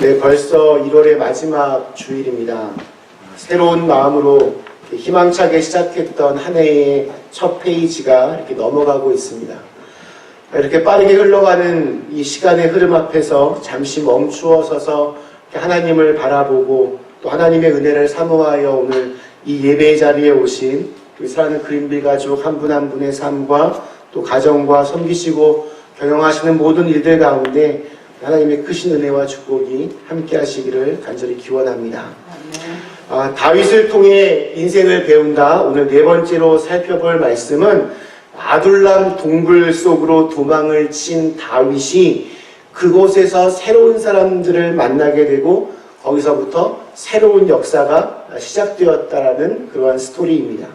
네, 벌써 1월의 마지막 주일입니다. 새로운 마음으로 희망차게 시작했던 한 해의 첫 페이지가 이렇게 넘어가고 있습니다. 이렇게 빠르게 흘러가는 이 시간의 흐름 앞에서 잠시 멈추어 서서 하나님을 바라보고 또 하나님의 은혜를 사모하여 오늘 이 예배의 자리에 오신 우리 사랑하는 그린빌 가족 한 분 한 분의 삶과 또 가정과 섬기시고 경영하시는 모든 일들 가운데 하나님의 크신 은혜와 축복이 함께 하시기를 간절히 기원합니다. 아, 다윗을 통해 인생을 배운다. 오늘 네 번째로 살펴볼 말씀은 아둘람 동굴 속으로 도망을 친 다윗이 그곳에서 새로운 사람들을 만나게 되고 거기서부터 새로운 역사가 시작되었다라는 그러한 스토리입니다.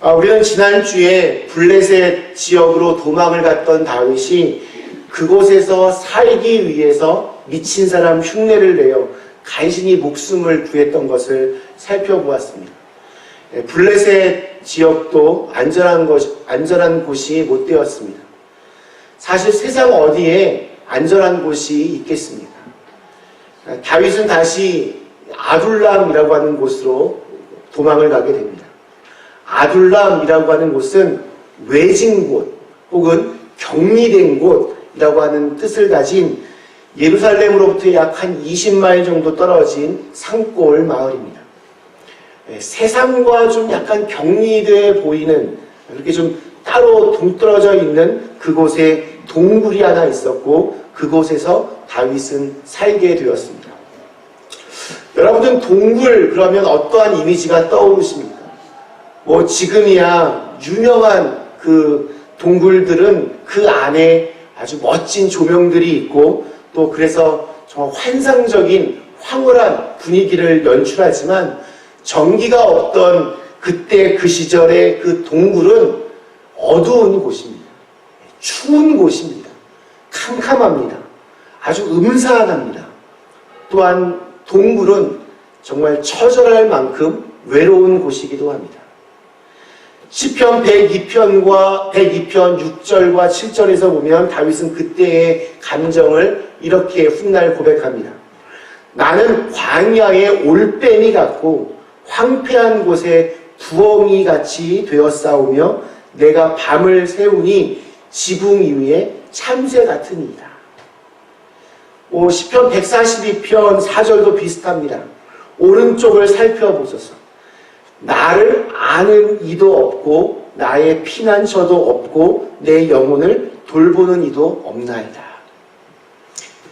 아, 우리는 지난주에 블레셋 지역으로 도망을 갔던 다윗이 그곳에서 살기 위해서 미친 사람 흉내를 내어 간신히 목숨을 구했던 것을 살펴보았습니다. 예, 블레셋 지역도 안전한 곳, 안전한 곳이 못 되었습니다. 사실 세상 어디에 안전한 곳이 있겠습니까? 아, 다윗은 다시 아둘람이라고 하는 곳으로 도망을 가게 됩니다. 아둘람이라고 하는 곳은 외진 곳 혹은 격리된 곳이 라고 하는 뜻을 가진 예루살렘으로부터 약 한 20마일 정도 떨어진 산골 마을입니다. 예, 세상과 좀 약간 격리돼 보이는 이렇게 좀 따로 동떨어져 있는 그곳에 동굴이 하나 있었고 그곳에서 다윗은 살게 되었습니다. 여러분은 동굴 그러면 어떠한 이미지가 떠오르십니까? 뭐 지금이야 유명한 그 동굴들은 그 안에 아주 멋진 조명들이 있고 또 그래서 정말 환상적인 황홀한 분위기를 연출하지만 전기가 없던 그때 그 시절의 그 동굴은 어두운 곳입니다. 추운 곳입니다. 캄캄합니다. 아주 음산합니다. 또한 동굴은 정말 처절할 만큼 외로운 곳이기도 합니다. 시편 102편과 102편 6절과 7절에서 보면 다윗은 그때의 감정을 이렇게 훗날 고백합니다. 나는 광야의 올빼미 같고 황폐한 곳에 부엉이 같이 되었사오며 내가 밤을 새우니 지붕 위에 참새 같으니이다. 오, 시편 142편 4절도 비슷합니다. 오른쪽을 살펴보소서. 나를 아는 이도 없고 나의 피난처도 없고 내 영혼을 돌보는 이도 없나이다.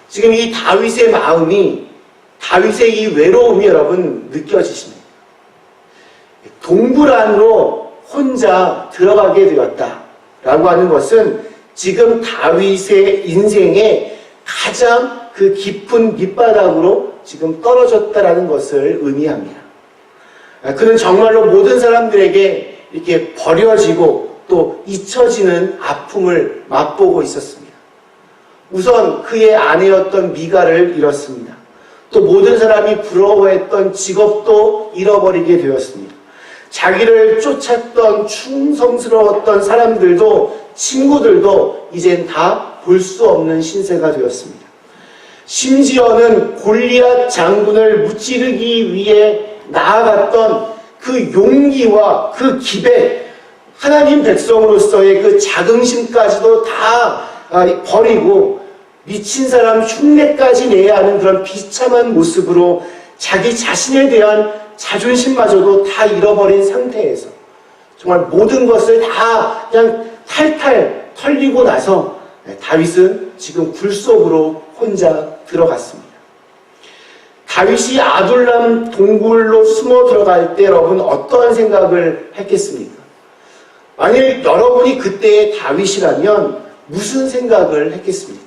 지금 이 다윗의 마음이 다윗의 이 외로움이 여러분 느껴지십니다. 동굴 안으로 혼자 들어가게 되었다 라고 하는 것은 지금 다윗의 인생에 가장 그 깊은 밑바닥으로 지금 떨어졌다라는 것을 의미합니다. 그는 정말로 모든 사람들에게 이렇게 버려지고 또 잊혀지는 아픔을 맛보고 있었습니다. 우선 그의 아내였던 미가를 잃었습니다. 또 모든 사람이 부러워했던 직업도 잃어버리게 되었습니다. 자기를 쫓았던 충성스러웠던 사람들도 친구들도 이젠 다 볼 수 없는 신세가 되었습니다. 심지어는 골리앗 장군을 무찌르기 위해 나아갔던 그 용기와 그 기백, 하나님 백성으로서의 그 자긍심까지도 다 아, 버리고 미친 사람 흉내까지 내야 하는 그런 비참한 모습으로 자기 자신에 대한 자존심마저도 다 잃어버린 상태에서 정말 모든 것을 다 그냥 탈탈 털리고 나서 다윗은 지금 굴 속으로 혼자 들어갔습니다. 다윗이 아둘람 동굴로 숨어 들어갈 때 여러분 어떠한 생각을 했겠습니까? 만일 여러분이 그때의 다윗이라면 무슨 생각을 했겠습니까?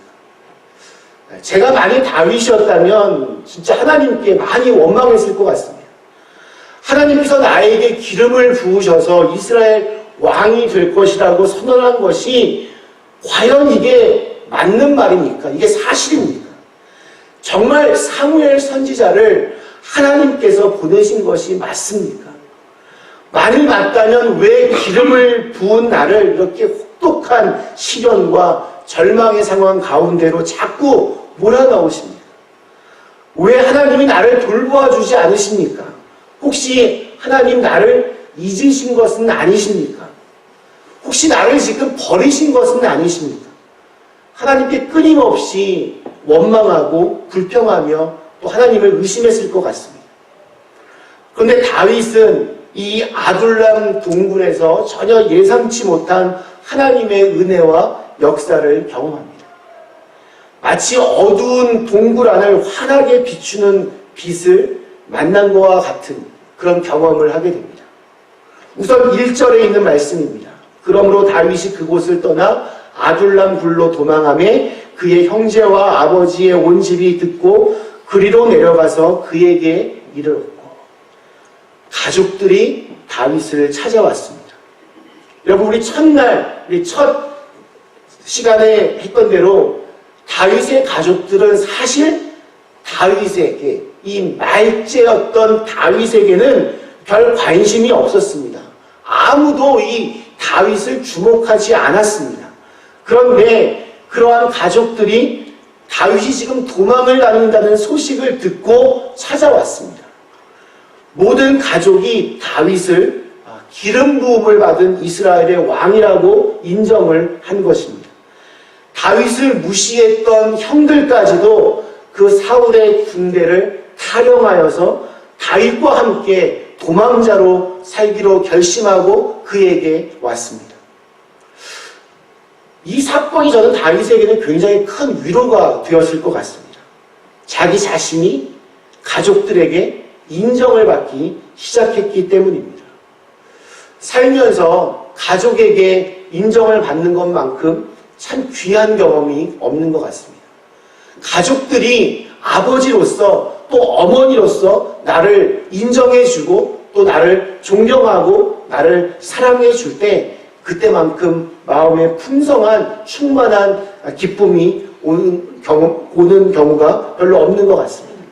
제가 만일 다윗이었다면 진짜 하나님께 많이 원망했을 것 같습니다. 하나님께서 나에게 기름을 부으셔서 이스라엘 왕이 될 것이라고 선언한 것이 과연 이게 맞는 말입니까? 이게 사실입니까? 정말 사무엘 선지자를 하나님께서 보내신 것이 맞습니까? 만일 맞다면 왜 기름을 부은 나를 이렇게 혹독한 시련과 절망의 상황 가운데로 자꾸 몰아넣으십니까? 왜 하나님이 나를 돌보아 주지 않으십니까? 혹시 하나님 나를 잊으신 것은 아니십니까? 혹시 나를 지금 버리신 것은 아니십니까? 하나님께 끊임없이 원망하고 불평하며 또 하나님을 의심했을 것 같습니다. 그런데 다윗은 이 아둘람 동굴에서 전혀 예상치 못한 하나님의 은혜와 역사를 경험합니다. 마치 어두운 동굴 안을 환하게 비추는 빛을 만난 것과 같은 그런 경험을 하게 됩니다. 우선 1절에 있는 말씀입니다. 그러므로 다윗이 그곳을 떠나 아둘람 굴로 도망함에 그의 형제와 아버지의 온 집이 듣고 그리로 내려가서 그에게 이르렀고 가족들이 다윗을 찾아왔습니다. 여러분 우리 첫날 우리 첫 시간에 했던 대로 다윗의 가족들은 사실 다윗에게 이 말제였던 다윗에게는 별 관심이 없었습니다. 아무도 이 다윗을 주목하지 않았습니다. 그런데 그러한 가족들이 다윗이 지금 도망을 다닌다는 소식을 듣고 찾아왔습니다. 모든 가족이 다윗을 기름 부음을 받은 이스라엘의 왕이라고 인정을 한 것입니다. 다윗을 무시했던 형들까지도 그 사울의 군대를 탈영하여서 다윗과 함께 도망자로 살기로 결심하고 그에게 왔습니다. 이 사건이 저는 다윗에게는 굉장히 큰 위로가 되었을 것 같습니다. 자기 자신이 가족들에게 인정을 받기 시작했기 때문입니다. 살면서 가족에게 인정을 받는 것만큼 참 귀한 경험이 없는 것 같습니다. 가족들이 아버지로서 또 어머니로서 나를 인정해주고 또 나를 존경하고 나를 사랑해줄 때 그때만큼 마음에 풍성한 충만한 기쁨이 오는 경우, 오는 경우가 별로 없는 것 같습니다.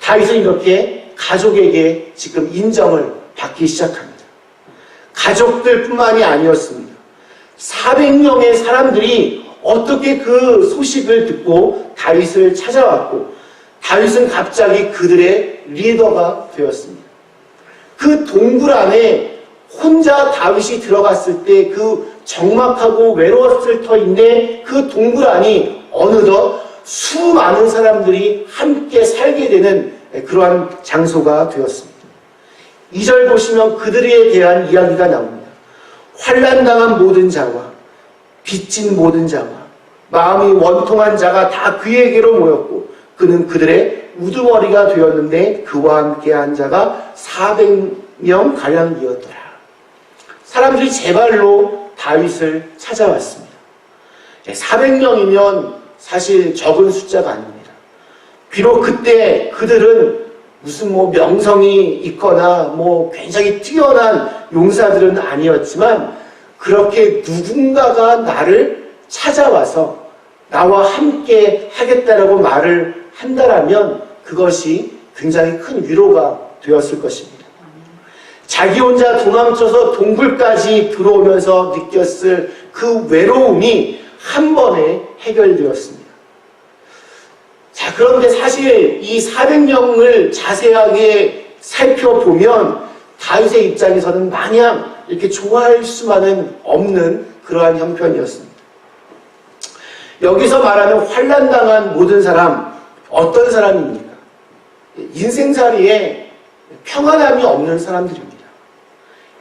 다윗은 이렇게 가족에게 지금 인정을 받기 시작합니다. 가족들뿐만이 아니었습니다. 400명의 사람들이 어떻게 그 소식을 듣고 다윗을 찾아왔고 다윗은 갑자기 그들의 리더가 되었습니다. 그 동굴 안에 혼자 다윗이 들어갔을 때 그 적막하고 외로웠을 터인데 그 동굴 안이 어느덧 수많은 사람들이 함께 살게 되는 그러한 장소가 되었습니다. 2절 보시면 그들에 대한 이야기가 나옵니다. 환란당한 모든 자와 빚진 모든 자와 마음이 원통한 자가 다 그에게로 모였고 그는 그들의 우두머리가 되었는데 그와 함께한 자가 400명 가량이었더라. 사람들이 제발로 다윗을 찾아왔습니다. 400명이면 사실 적은 숫자가 아닙니다. 비록 그때 그들은 무슨 뭐 명성이 있거나 뭐 굉장히 뛰어난 용사들은 아니었지만 그렇게 누군가가 나를 찾아와서 나와 함께 하겠다라고 말을 한다라면 그것이 굉장히 큰 위로가 되었을 것입니다. 자기 혼자 도망쳐서 동굴까지 들어오면서 느꼈을 그 외로움이 한 번에 해결되었습니다. 자, 그런데 사실 이 400명을 자세하게 살펴보면 다윗의 입장에서는 마냥 이렇게 좋아할 수만은 없는 그러한 형편이었습니다. 여기서 말하는 환란당한 모든 사람 어떤 사람입니까? 인생살이에 평안함이 없는 사람들입니다.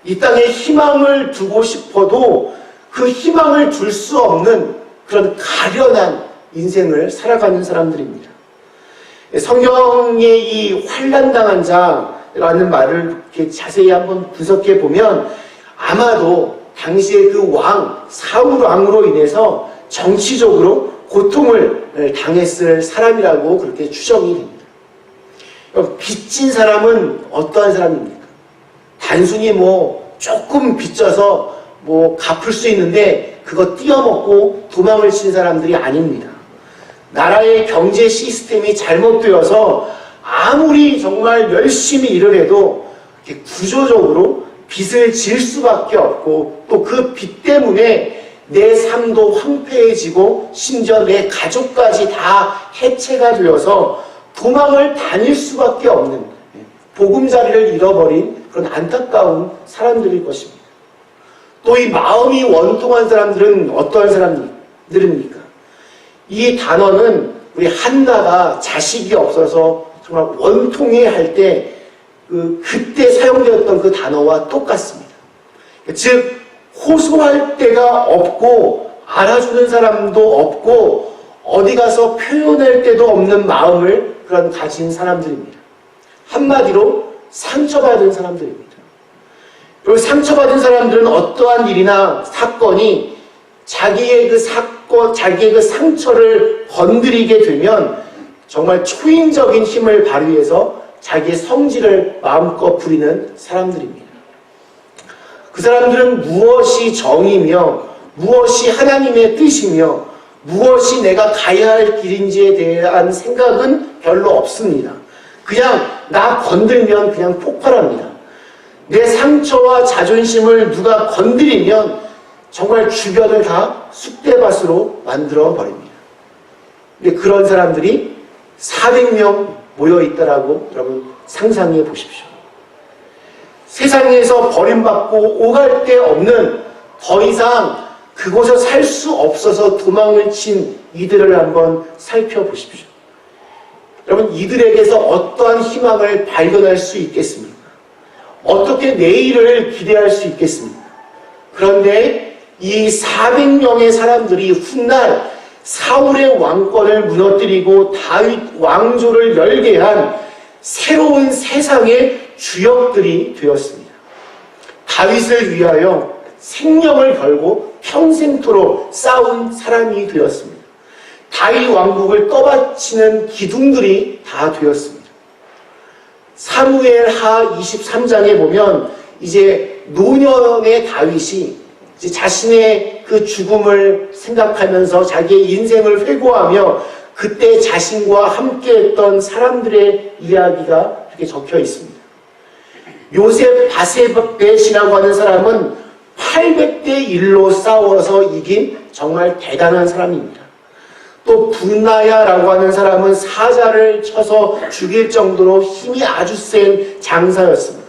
이 땅에 희망을 두고 싶어도 그 희망을 둘수 없는 그런 가련한 인생을 살아가는 사람들입니다. 성경의 이 환란당한 자라는 말을 이렇게 자세히 한번 분석해 보면 아마도 당시의 그 왕, 사울 왕으로 인해서 정치적으로 고통을 당했을 사람이라고 그렇게 추정이 됩니다. 빚진 사람은 어떠한 사람입니까? 단순히 뭐 조금 빚져서 뭐 갚을 수 있는데 그거 띄어먹고 도망을 친 사람들이 아닙니다. 나라의 경제 시스템이 잘못되어서 아무리 정말 열심히 일을 해도 구조적으로 빚을 질 수밖에 없고 또 그 빚 때문에 내 삶도 황폐해지고 심지어 내 가족까지 다 해체가 되어서 도망을 다닐 수밖에 없는 보금자리를 잃어버린 그런 안타까운 사람들일 것입니다. 또 이 마음이 원통한 사람들은 어떠한 사람들입니까? 이 단어는 우리 한나가 자식이 없어서 정말 원통해 할 때 그, 그때 사용되었던 그 단어와 똑같습니다. 즉, 호소할 데가 없고, 알아주는 사람도 없고, 어디 가서 표현할 데도 없는 마음을 그런 가진 사람들입니다. 한마디로 상처받은 사람들입니다. 그리고 상처받은 사람들은 어떠한 일이나 사건이 자기의 그 사건, 자기의 그 상처를 건드리게 되면 정말 초인적인 힘을 발휘해서 자기의 성질을 마음껏 부리는 사람들입니다. 그 사람들은 무엇이 정이며 무엇이 하나님의 뜻이며 무엇이 내가 가야 할 길인지에 대한 생각은 별로 없습니다. 그냥 나 건들면 그냥 폭발합니다. 내 상처와 자존심을 누가 건드리면 정말 주변을 다 쑥대밭으로 만들어 버립니다. 근데 그런 사람들이 400명 모여 있다라고 여러분 상상해 보십시오. 세상에서 버림받고 오갈 데 없는 더 이상 그곳에 살 수 없어서 도망을 친 이들을 한번 살펴보십시오. 여러분 이들에게서 어떠한 희망을 발견할 수 있겠습니까? 어떻게 내일을 기대할 수 있겠습니까? 그런데 이 400명의 사람들이 훗날 사울의 왕권을 무너뜨리고 다윗 왕조를 열게 한 새로운 세상의 주역들이 되었습니다. 다윗을 위하여 생명을 걸고 평생토록 싸운 사람이 되었습니다. 다윗 왕국을 떠받치는 기둥들이 다 되었습니다. 사무엘 하 23장에 보면 이제 노년의 다윗이 이제 자신의 그 죽음을 생각하면서 자기의 인생을 회고하며 그때 자신과 함께했던 사람들의 이야기가 이렇게 적혀 있습니다. 요셉 바세벳이라고 하는 사람은 800대 1로 싸워서 이긴 정말 대단한 사람입니다. 또 분나야라고 하는 사람은 사자를 쳐서 죽일 정도로 힘이 아주 센 장사였습니다.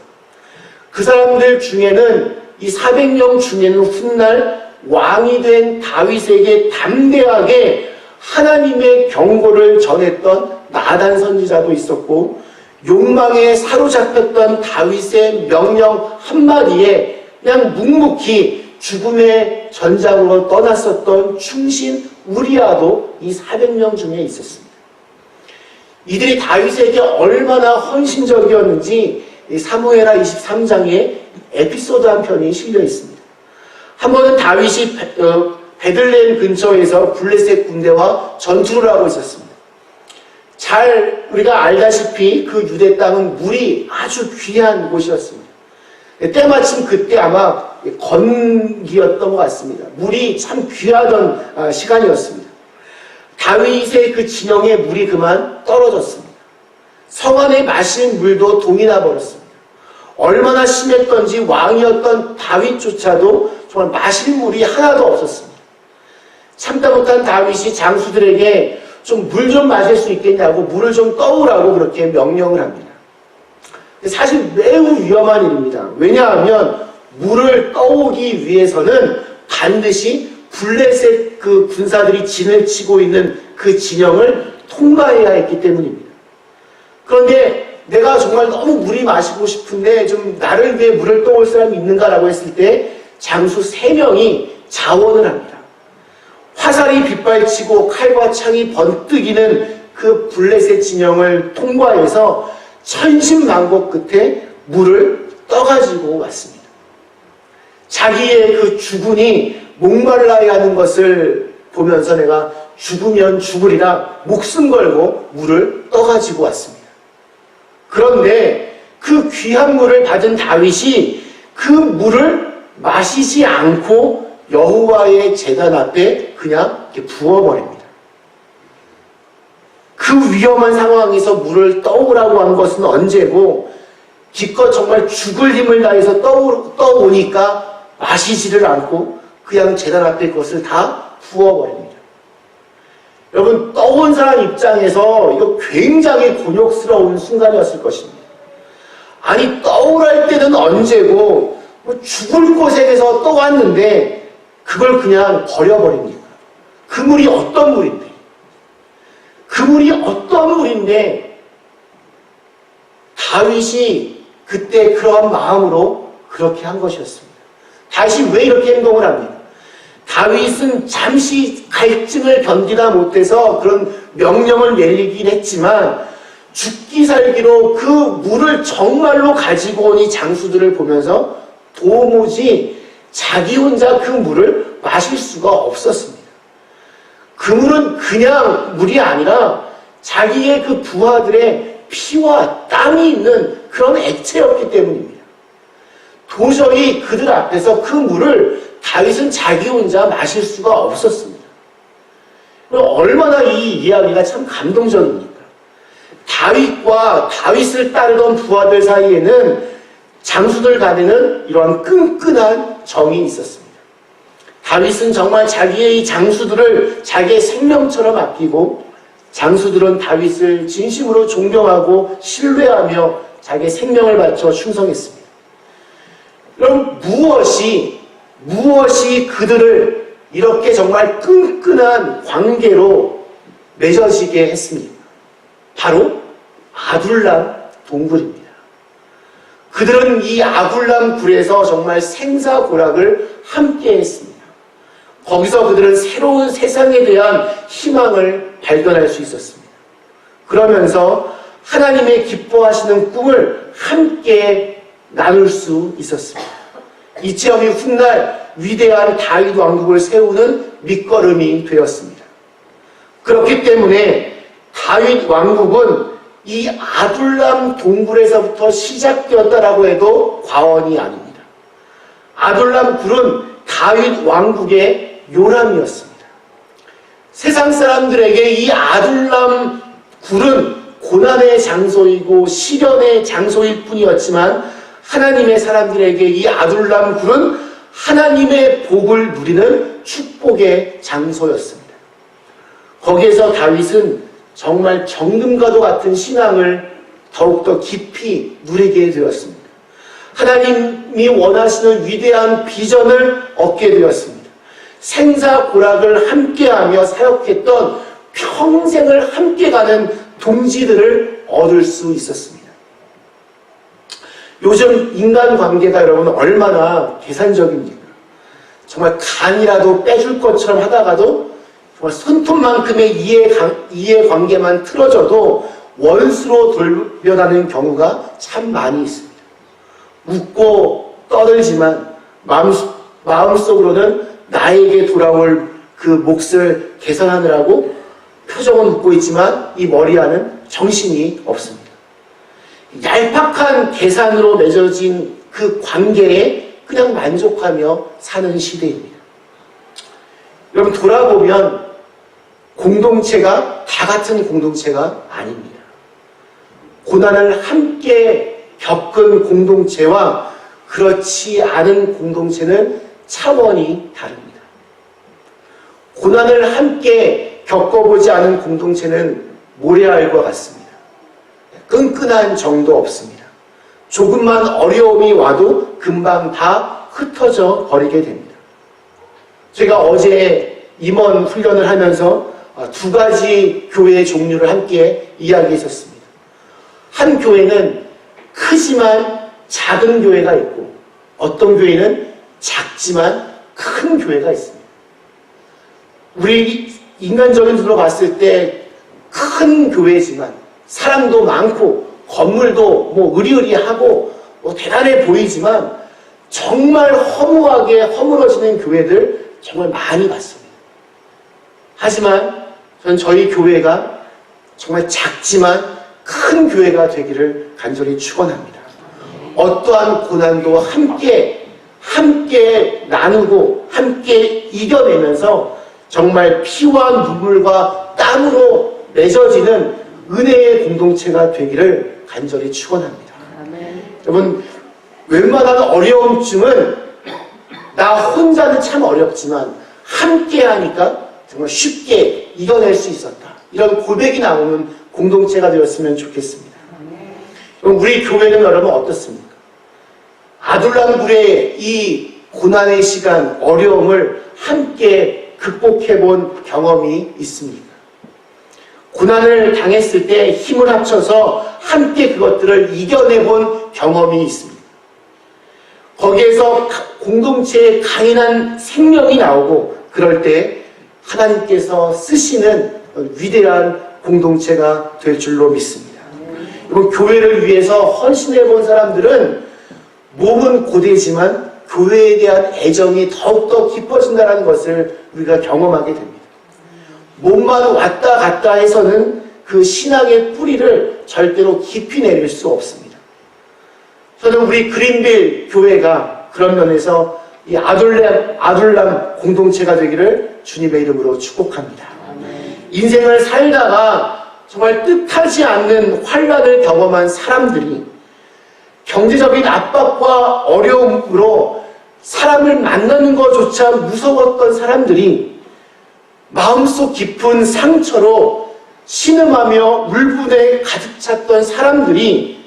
그 사람들 중에는 이 400명 중에는 훗날 왕이 된 다윗에게 담대하게 하나님의 경고를 전했던 나단 선지자도 있었고 욕망에 사로잡혔던 다윗의 명령 한마디에 그냥 묵묵히 죽음의 전장으로 떠났었던 충신 우리아도 이 400명 중에 있었습니다. 이들이 다윗에게 얼마나 헌신적이었는지 사무엘하 23장에 에피소드 한 편이 실려 있습니다. 한 번은 다윗이 베, 어, 베들레헴 근처에서 블레셋 군대와 전투를 하고 있었습니다. 잘 우리가 알다시피 그 유대 땅은 물이 아주 귀한 곳이었습니다. 때마침 그때 아마 건기였던 것 같습니다. 물이 참 귀하던 아, 시간이었습니다. 다윗의 그 진영에 물이 그만 떨어졌습니다. 성 안에 마실 물도 동이 나 버렸습니다. 얼마나 심했던지 왕이었던 다윗조차도 정말 마실 물이 하나도 없었습니다. 참다 못한 다윗이 장수들에게 좀 물좀 마실 수 있겠냐고 물을 좀 떠오라고 그렇게 명령을 합니다. 사실 매우 위험한 일입니다. 왜냐하면 물을 떠오기 위해서는 반드시 블레셋 그 군사들이 진을 치고 있는 그 진영을 통과해야 했기 때문입니다. 그런데 내가 정말 너무 물이 마시고 싶은데 좀 나를 위해 물을 떠올 사람이 있는가라고 했을 때 장수 세명이 자원을 합니다. 화살이 빗발치고 칼과 창이 번뜩이는 그 블레셋 진영을 통과해서 천신만고 끝에 물을 떠가지고 왔습니다. 자기의 그 주군이 목말라야 하는 것을 보면서 내가 죽으면 죽으리라 목숨 걸고 물을 떠가지고 왔습니다. 그런데 그 귀한 물을 받은 다윗이 그 물을 마시지 않고 여호와의 제단 앞에 그냥 부어버립니다. 그 위험한 상황에서 물을 떠오라고 한 것은 언제고 기껏 정말 죽을 힘을 다해서 떠오, 떠오니까 마시지를 않고 그냥 제단 앞에 그것을 다 부어버립니다. 여러분 떠온 사람 입장에서 이거 굉장히 곤욕스러운 순간이었을 것입니다. 아니 떠오를 때는 언제고 뭐 죽을 곳에서 떠왔는데 그걸 그냥 버려버립니까? 그 물이 어떤 물인데? 그 물이 어떤 물인데 다윗이 그때 그러한 마음으로 그렇게 한 것이었습니다. 다윗이 왜 이렇게 행동을 합니까? 다윗은 잠시 갈증을 견디다 못해서 그런 명령을 내리긴 했지만 죽기 살기로 그 물을 정말로 가지고 온이 장수들을 보면서 도무지 자기 혼자 그 물을 마실 수가 없었습니다. 그 물은 그냥 물이 아니라 자기의 그 부하들의 피와 땀이 있는 그런 액체였기 때문입니다. 도저히 그들 앞에서 그 물을 다윗은 자기 혼자 마실 수가 없었습니다. 얼마나 이 이야기가 참 감동적입니까? 다윗과 다윗을 따르던 부하들 사이에는 장수들 간에는 이러한 끈끈한 정이 있었습니다. 다윗은 정말 자기의 이 장수들을 자기의 생명처럼 아끼고 장수들은 다윗을 진심으로 존경하고 신뢰하며 자기의 생명을 바쳐 충성했습니다. 그럼 무엇이 무엇이 그들을 이렇게 정말 끈끈한 관계로 맺어지게 했습니까? 바로 아둘람 동굴입니다. 그들은 이 아둘람 굴에서 정말 생사고락을 함께 했습니다. 거기서 그들은 새로운 세상에 대한 희망을 발견할 수 있었습니다. 그러면서 하나님의 기뻐하시는 꿈을 함께 나눌 수 있었습니다. 이 체험이 훗날 위대한 다윗 왕국을 세우는 밑거름이 되었습니다. 그렇기 때문에 다윗 왕국은 이 아둘람 동굴에서부터 시작되었다라고 해도 과언이 아닙니다. 아둘람 굴은 다윗 왕국의 요람이었습니다. 세상 사람들에게 이 아둘람 굴은 고난의 장소이고 시련의 장소일 뿐이었지만 하나님의 사람들에게 이 아둘람 굴은 하나님의 복을 누리는 축복의 장소였습니다. 거기에서 다윗은 정말 정금과도 같은 신앙을 더욱더 깊이 누리게 되었습니다. 하나님이 원하시는 위대한 비전을 얻게 되었습니다. 생사고락을 함께하며 사역했던 평생을 함께 가는 동지들을 얻을 수 있었습니다. 요즘 인간관계가 여러분 얼마나 계산적입니까? 정말 간이라도 빼줄 것처럼 하다가도 정말 손톱만큼의 이해, 이해관계만 틀어져도 원수로 돌변하는 경우가 참 많이 있습니다. 웃고 떠들지만 마음, 마음속으로는 나에게 돌아올 그 몫을 계산하느라고 표정은 웃고 있지만 이 머리 안은 정신이 없습니다. 얄팍한 계산으로 맺어진 그 관계에 그냥 만족하며 사는 시대입니다. 여러분 돌아보면 공동체가 다 같은 공동체가 아닙니다. 고난을 함께 겪은 공동체와 그렇지 않은 공동체는 차원이 다릅니다. 고난을 함께 겪어보지 않은 공동체는 모래알과 같습니다. 끈끈한 정도 없습니다. 조금만 어려움이 와도 금방 다 흩어져 버리게 됩니다. 제가 어제 임원 훈련을 하면서 두 가지 교회의 종류를 함께 이야기했었습니다. 한 교회는 크지만 작은 교회가 있고 어떤 교회는 작지만 큰 교회가 있습니다. 우리 인간적인 눈으로 봤을 때 큰 교회지만 사람도 많고 건물도 뭐 의리의리하고 뭐 대단해 보이지만 정말 허무하게 허물어지는 교회들 정말 많이 봤습니다. 하지만 저는 저희 교회가 정말 작지만 큰 교회가 되기를 간절히 축원합니다. 어떠한 고난도 함께 함께 나누고 함께 이겨내면서 정말 피와 눈물과 땀으로 맺어지는 은혜의 공동체가 되기를 간절히 축원합니다. 여러분 웬만한 어려움쯤은 나 혼자는 참 어렵지만 함께 하니까 정말 쉽게 이겨낼 수 있었다. 이런 고백이 나오는 공동체가 되었으면 좋겠습니다. 그럼 우리 교회는 여러분 어떻습니까? 아둘람굴의 이 고난의 시간, 어려움을 함께 극복해 본 경험이 있습니까? 고난을 당했을 때 힘을 합쳐서 함께 그것들을 이겨내 본 경험이 있습니다. 거기에서 공동체의 강인한 생명이 나오고 그럴 때 하나님께서 쓰시는 위대한 공동체가 될 줄로 믿습니다. 여러분, 교회를 위해서 헌신해 본 사람들은 몸은 고되지만 교회에 대한 애정이 더욱더 깊어진다는 것을 우리가 경험하게 됩니다. 몸만 왔다 갔다 해서는 그 신앙의 뿌리를 절대로 깊이 내릴 수 없습니다. 저는 우리 그린빌 교회가 그런 면에서 이 아둘람, 아둘람 공동체가 되기를 주님의 이름으로 축복합니다. 인생을 살다가 정말 뜻하지 않는 환란을 경험한 사람들이 경제적인 압박과 어려움으로 사람을 만나는 것조차 무서웠던 사람들이 마음속 깊은 상처로 신음하며 울분에 가득 찼던 사람들이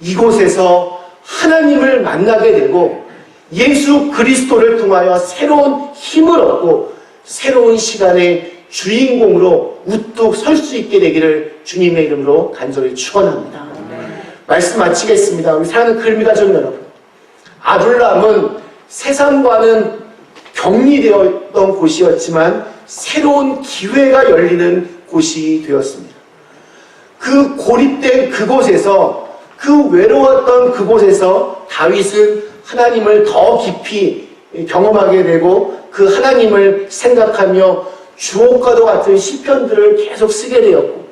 이곳에서 하나님을 만나게 되고 예수 그리스도를 통하여 새로운 힘을 얻고 새로운 시간의 주인공으로 우뚝 설 수 있게 되기를 주님의 이름으로 간절히 축원합니다. 말씀 마치겠습니다. 우리 사랑하는 글미가족 여러분. 아둘람은 세상과는 격리되어 있던 곳이었지만 새로운 기회가 열리는 곳이 되었습니다. 그 고립된 그곳에서 그 외로웠던 그곳에서 다윗은 하나님을 더 깊이 경험하게 되고 그 하나님을 생각하며 주옥과도 같은 시편들을 계속 쓰게 되었고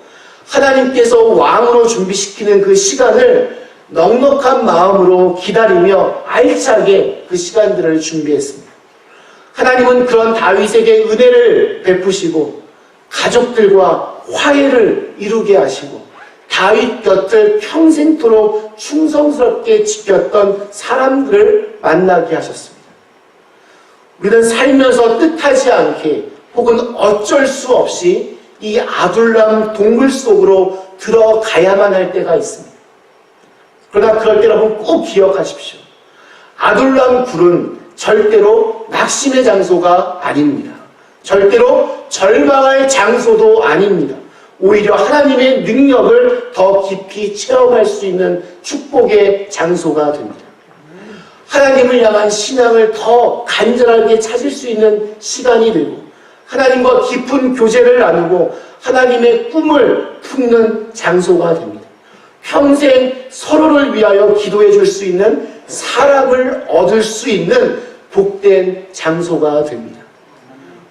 하나님께서 왕으로 준비시키는 그 시간을 넉넉한 마음으로 기다리며 알차게 그 시간들을 준비했습니다. 하나님은 그런 다윗에게 은혜를 베푸시고 가족들과 화해를 이루게 하시고 다윗 곁을 평생토록 충성스럽게 지켰던 사람들을 만나게 하셨습니다. 우리는 살면서 뜻하지 않게 혹은 어쩔 수 없이 이 아둘람 동굴 속으로 들어가야만 할 때가 있습니다. 그러나 그럴 때 여러분 꼭 기억하십시오. 아둘람 굴은 절대로 낙심의 장소가 아닙니다. 절대로 절망의 장소도 아닙니다. 오히려 하나님의 능력을 더 깊이 체험할 수 있는 축복의 장소가 됩니다. 하나님을 향한 신앙을 더 간절하게 찾을 수 있는 시간이 되고 하나님과 깊은 교제를 나누고 하나님의 꿈을 품는 장소가 됩니다. 평생 서로를 위하여 기도해 줄 수 있는 사람을 얻을 수 있는 복된 장소가 됩니다.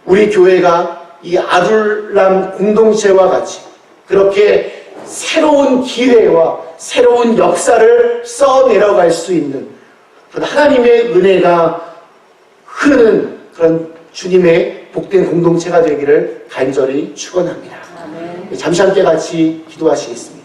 우리 교회가 이 아둘람 공동체와 같이 그렇게 새로운 기회와 새로운 역사를 써내려갈 수 있는 그런 하나님의 은혜가 흐르는 그런 주님의 복된 공동체가 되기를 간절히 축원합니다. 잠시 함께 같이 기도하시겠습니다.